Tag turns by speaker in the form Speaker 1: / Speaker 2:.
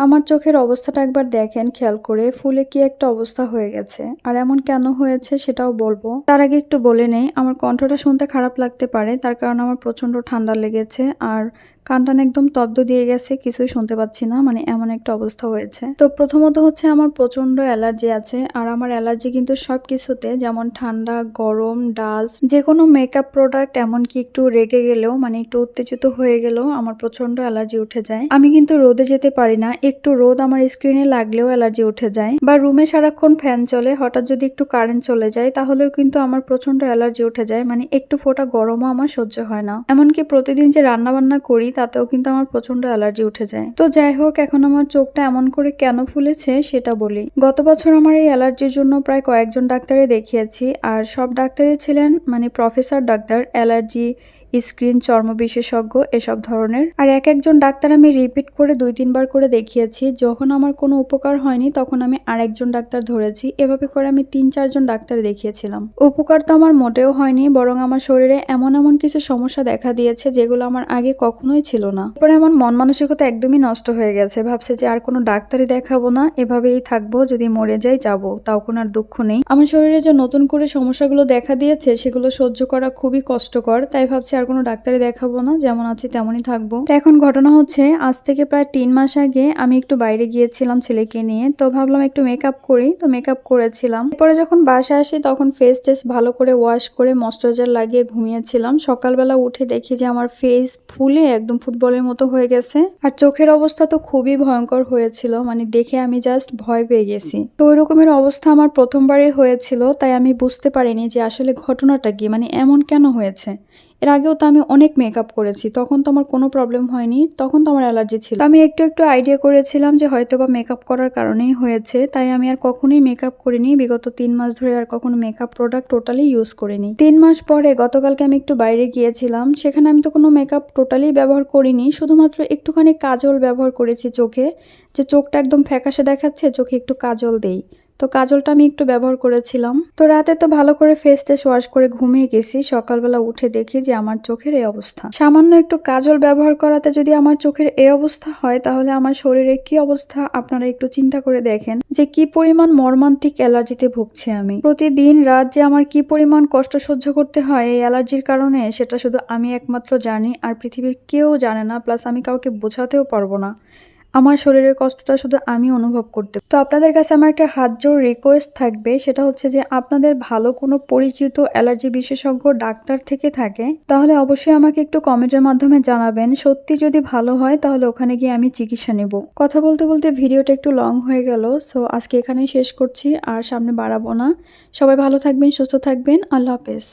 Speaker 1: আমার চোখের অবস্থাটা একবার দেখেন, খেয়াল করে। ফুলে কি একটা অবস্থা হয়ে গেছে। আর এমন কেন হয়েছে সেটাও বলব। তার আগে একটু বলে নেই, আমার কণ্ঠটা শুনতে খারাপ লাগতে পারে। তার কারণ আমার প্রচণ্ড ঠান্ডা লেগেছে। আর কানটান একদম তব্দ দিয়ে গেছে, কিছুই শুনতে পাচ্ছি না মানে এমন একটা অবস্থা হয়েছে। তো প্রথমত হচ্ছে আমার প্রচণ্ড অ্যালার্জি আছে, আর আমার অ্যালার্জি কিন্তু সব কিছুতে যেমন ঠান্ডা, গরম, ডাস্ট যে কোনো মেকআপ প্রোডাক্ট এমনকি একটু রেগে গেলেও মানে একটু উত্তেজিত হয়ে গেলেও আমার প্রচণ্ড অ্যালার্জি উঠে যায়। আমি কিন্তু রোদে যেতে পারি না, একটু রোদ আমার স্ক্রিনে লাগলেও অ্যালার্জি উঠে যায়। বা রুমে সারাক্ষণ ফ্যান চলে, হঠাৎ যদি একটু কারেন্ট চলে যায়, তাহলেও কিন্তু আমার প্রচণ্ড অ্যালার্জি উঠে যায় মানে একটু ফোটা গরমও আমার সহ্য হয় না। এমনকি প্রতিদিন যে রান্না বান্না করি তাতেও কিন্তু আমার প্রচণ্ড অ্যালার্জি উঠে যায়। তো যাই হোক, এখন আমার চোখটা এমন করে কেন ফুলেছে সেটা বলি। গত বছর আমার এই অ্যালার্জির জন্য প্রায় কয়েকজন ডাক্তারে দেখিয়েছি, আর সব ডাক্তারই ছিলেন মানে প্রফেসর ডাক্তার, অ্যালার্জি স্ক্রিন চর্ম বিশেষজ্ঞ এসব ধরনের। আর এক একজন ডাক্তার আমি রিপিট করে দুই, তিনবার করে দেখিয়েছি। যখন আমার কোনো উপকার হয়নি, তখন আমি আরেকজন ডাক্তার ধরেছি। এভাবে করে আমি তিন, চারজন ডাক্তার দেখিয়েছিলাম। উপকার তো আমার মোটেও হয়নি, বরং আমার শরীরে এমন এমন কিছু সমস্যা দেখা দিয়েছে, যেগুলো আমার আগে কখনোই ছিল না। এরপরে আমার মন মানসিকতা একদমই নষ্ট হয়ে গেছে। ভাবছে যে আর কোনো ডাক্তারই দেখাবো না, এভাবেই থাকব, যদি মরে যাই যাব, তাও কোনো আর দুঃখ নেই। আমার শরীরে যে নতুন করে সমস্যাগুলো দেখা দিয়েছে, সেগুলো সহ্য করা খুবই কষ্টকর, তাই ভাবছি আর কোনো ডাক্তারে দেখাবো না, যেমন আছি তেমনই থাকব। তো এখন ঘটনা হচ্ছে, আজ থেকে প্রায় তিন মাস আগে আমি একটু বাইরে গিয়েছিলাম ছেলেকে নিয়ে, তো ভাবলাম একটু মেকআপ করি, তো মেকআপ করেছিলাম। এরপরে যখন বাসায় আসি, তখন ফেস টেস ভালো করে ওয়াশ করে ময়শ্চারাইজার লাগিয়ে ঘুমিয়েছিলাম। সকালবেলা উঠে দেখি যে আমার ফেস ফুলে একদম ফুটবলের মতো হয়ে গেছে। আর চোখের অবস্থা তো খুবই ভয়ঙ্কর হয়েছিল মানে দেখে আমি জাস্ট ভয় পেয়ে গেছি। তো ওই রকমের অবস্থা আমার প্রথমবারই হয়েছিল, তাই আমি বুঝতে পারিনি যে আসলে ঘটনাটা কি মানে এমন কেন হয়েছে। এর আগেও তো আমি অনেক মেকআপ করেছি, তখন তো আমার কোনো প্রবলেম হয়নি, তখন তো আমার অ্যালার্জি ছিল। আমি একটু একটু আইডিয়া করেছিলাম যে হয়তো বা মেকআপ করার কারণেই হয়েছে, তাই আমি আর কখনোই মেকআপ করিনি, বিগত তিন মাস ধরে আর কখনো মেকআপ প্রোডাক্ট টোটালি ইউজ করিনি। তিন মাস পরে গতকালকে আমি একটু বাইরে গিয়েছিলাম, সেখানে আমি তো কোনো মেকআপ টোটালি ব্যবহার করিনি, শুধুমাত্র একটুখানি কাজল ব্যবহার করেছি চোখে, যে চোখটা একদম ফ্যাকাশে দেখাচ্ছে, চোখে একটু কাজল দেই। তো কাজলটা আমি একটু ব্যবহার করেছিলাম। তো রাতে তো ভালো করে ফেস টেস ওয়াশ করে ঘুমিয়ে গেছি। সকালবেলা উঠে দেখি যে আমার চোখের এই অবস্থা। সামান্য একটু কাজল ব্যবহার করাতে যদি আমার চোখের এই অবস্থা হয়, তাহলে আমার শরীরে কি অবস্থা আপনারা একটু চিন্তা করে দেখেন যে কি পরিমাণ মর্মান্তিক অ্যালার্জিতে ভুগছি আমি। প্রতিদিন রাত যে আমার কি পরিমাণ কষ্ট সহ্য করতে হয় এই অ্যালার্জির কারণে, সেটা শুধু আমি একমাত্র জানি আর পৃথিবীর কেউ জানে না, প্লাস আমি কাউকে বোঝাতেও পারব না। আমার শরীরের কষ্টটা শুধু আমি অনুভব করতে তো আপনাদের কাছে আমার একটা হাত জোর রিকোয়েস্ট থাকবে, সেটা হচ্ছে যে আপনাদের ভালো কোনো পরিচিত অ্যালার্জি বিশেষজ্ঞ ডাক্তার থেকে থাকে, তাহলে অবশ্যই আমাকে একটু কমেন্টের মাধ্যমে জানাবেন। সত্যি যদি ভালো হয়, তাহলে ওখানে গিয়ে আমি চিকিৎসা নেব। কথা বলতে বলতে ভিডিওটা একটু লং হয়ে গেল সো আজকে এখানেই শেষ করছি, আর সামনে বাড়াবো না। সবাই ভালো থাকবেন, সুস্থ থাকবেন, আল্লাহ হাফেজ।